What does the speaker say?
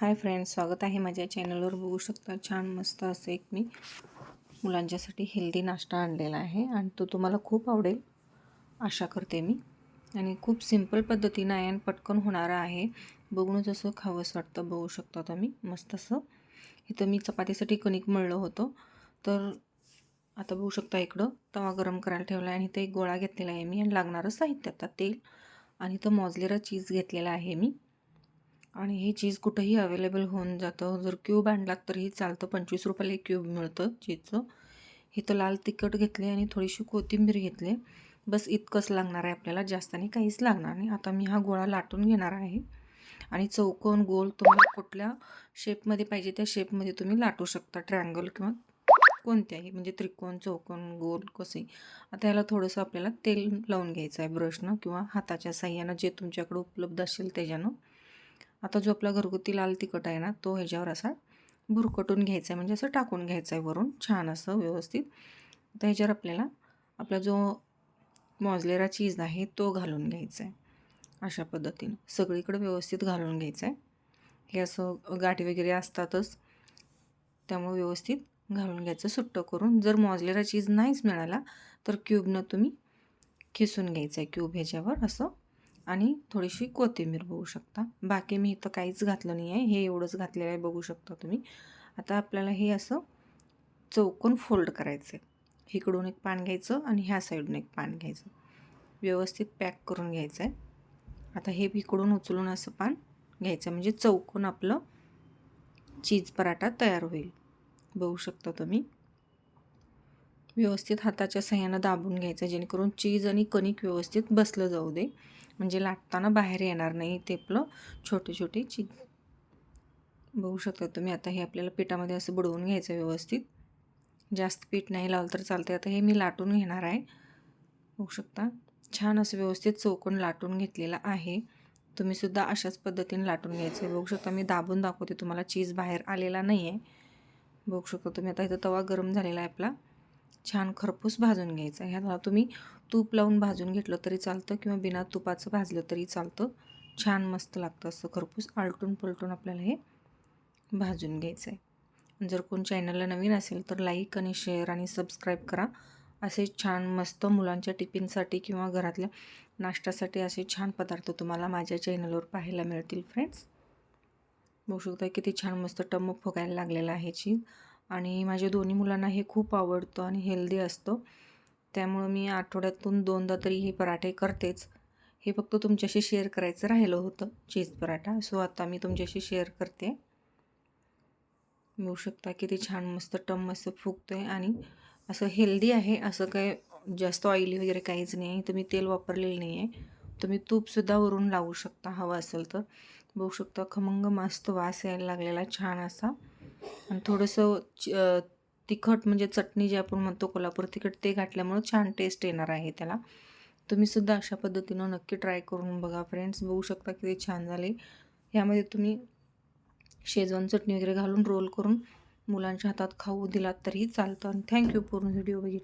Hi friends स्वागत आहे माझ्या चॅनलवर. बघू शकता छान मस्त असं एक मी मुलांच्यासाठी हेल्दी नाश्ता आणलेला आहे आणि तो तुम्हाला खूप आवडेल आशा करते मी. आणि खूप सिंपल पद्धतीनं आहे आणि पटकन होणारं आहे. बघूनच असं खावंसं वाटतं बघू शकता तुम्ही. मस्त असं. इथं मी चपातीसाठी कणिक मळलं होतं. तर आता बघू शकता इकडं तवा गरम करायला ठेवला आहे आणि इथं एक गोळा घेतलेला आहे मी आणि लागणारं साहित्य आता तेल. आणि इथं मॉजलेरा चीज घेतलेला आहे मी. आणि हे चीज कुठंही अवेलेबल होऊन जातं. जर क्यूब आणलात तरीही चालतं. पंचवीस रुपयाला एक क्यूब मिळतं चीजचं. इथं लाल तिखट घेतले आणि थोडीशी कोथिंबीर घेतली. बस इतकंच लागणार आहे आपल्याला. जास्त आणि काहीच लागणार नाही. आता मी हा गोळा लाटून घेणार आहे. आणि चौकोन गोल तुम्हाला कुठल्या शेपमध्ये पाहिजे त्या शेपमध्ये तुम्ही लाटू शकता. ट्रँगल किंवा कोणत्याही म्हणजे त्रिकोण चौकोन गोल कसे. आता याला थोडंसं आपल्याला तेल लावून घ्यायचं आहे. ब्रशनं किंवा हाताच्या साह्यानं जे तुमच्याकडे उपलब्ध असेल त्याच्यानं. आता जो आपला घरगुती लाल तिखट आहे ना तो ह्याच्यावर असा भुरकटून घ्यायचा आहे. म्हणजे असं टाकून घ्यायचं आहे वरून छान असं व्यवस्थित. आता ह्याच्यावर आपल्याला आपला जो मॉजलेरा चीज आहे तो घालून घ्यायचा आहे. अशा पद्धतीनं. सगळीकडे व्यवस्थित घालून घ्यायचं आहे. हे असं गाठी वगैरे असतातच त्यामुळे व्यवस्थित घालून घ्यायचं. सुट्टं करून जर मॉजलेरा चीज नाहीच मिळाला तर क्यूबनं तुम्ही खिसून घ्यायचं आहे. क्यूब ह्याच्यावर असं आणि थोडीशी कोथिंबीर बघू शकता. बाकी मी इथं काहीच घातलं नाही आहे हे एवढंच घातलेलं आहे बघू शकता तुम्ही. आता आपल्याला हे असं चौकोन फोल्ड करायचं आहे इकडून एक पान घ्यायचं आणि ह्या साईडून एक पान घ्यायचं. व्यवस्थित पॅक करून घ्यायचं आहे आता हे इकडून उचलून असं पान घ्यायचं म्हणजे चौकोन आपलं चीज पराठा तयार होईल. बघू शकता तुम्ही. व्यवस्थित हाताच्या सह्यानं दाबून घ्यायचं जेणेकरून चीज आणि कणिक व्यवस्थित बसलं जाऊ दे. म्हणजे लाटताना बाहेर येणार नाही ते आपलं छोटे छोटे चीज. बघू शकता तुम्ही आता हे आपल्याला पिठामध्ये असं बुडवून घ्यायचं व्यवस्थित. जास्त पीठ नाही लावलं तर चालते आता हे मी लाटून घेणार आहे. बघू शकता. छान असं व्यवस्थित चौकोन लाटून घेतलेलं आहे. तुम्हीसुद्धा अशाच पद्धतीने लाटून घ्यायचं आहे. बघू शकता मी दाबून दाखवते तुम्हाला. चीज बाहेर आलेला नाही आहे बघू शकता तुम्ही. आता इथं तवा गरम झालेला आहे आपला. छान खरपूस भाजून घ्यायचा ह्याला तुम्ही तूप लावून भाजून घेतलं तरी चालतं किंवा बिना तुपाचं भाजलं तरी चालतं. छान मस्त लागतं असं खरपूस. आलटून पलटून आपल्याला हे भाजून घ्यायचं आहे जर कोण चॅनलला नवीन असेल तर लाईक आणि शेअर आणि सबस्क्राईब करा. असे छान मस्त मुलांच्या टिफिनसाठी किंवा घरातल्या नाश्त्यासाठी असे छान पदार्थ तुम्हाला माझ्या चॅनलवर पाहायला मिळतील फ्रेंड्स बघू शकता किती छान मस्त टम्म फुगायला लागलेला आहे चीज. आणि माझ्या दोन्ही मुलांना हे खूप आवडतं आणि हेल्दी असतं. त्यामुळं मी आठवड्यातून दोनदा तरी हे पराठे करतेच. हे फक्त तुमच्याशी शेअर करायचं राहिलं होतं चीज पराठा. सो आता मी तुमच्याशी शेअर करते. मिळू शकता किती छान मस्त टम मस्त फुगतो आहे आणि असं हेल्दी आहे असं काय जास्त ऑइली वगैरे काहीच नाही. आहे तुम्ही तेल वापरलेलं नाही आहे तुम्ही तूपसुद्धा वरून लावू शकता हवं असेल तर. बघू शकता खमंग मस्त वास यायला लागलेला छान असा. आणि थोडंसं तिखट म्हणजे चटणी जे आपण म्हणतो कोल्हापूर तिखट ते घातल्यामुळं छान टेस्ट येणार आहे त्याला. तुम्हीसुद्धा अशा पद्धतीनं नक्की ट्राय करून बघा फ्रेंड्स बघू शकता की ते छान झाले. ह्यामध्ये तुम्ही शेजवान चटणी वगैरे घालून रोल करून मुलांच्या हातात खाऊ दिलात तरीही चालतं. आणि थँक्यू पूर्ण व्हिडिओ बघितला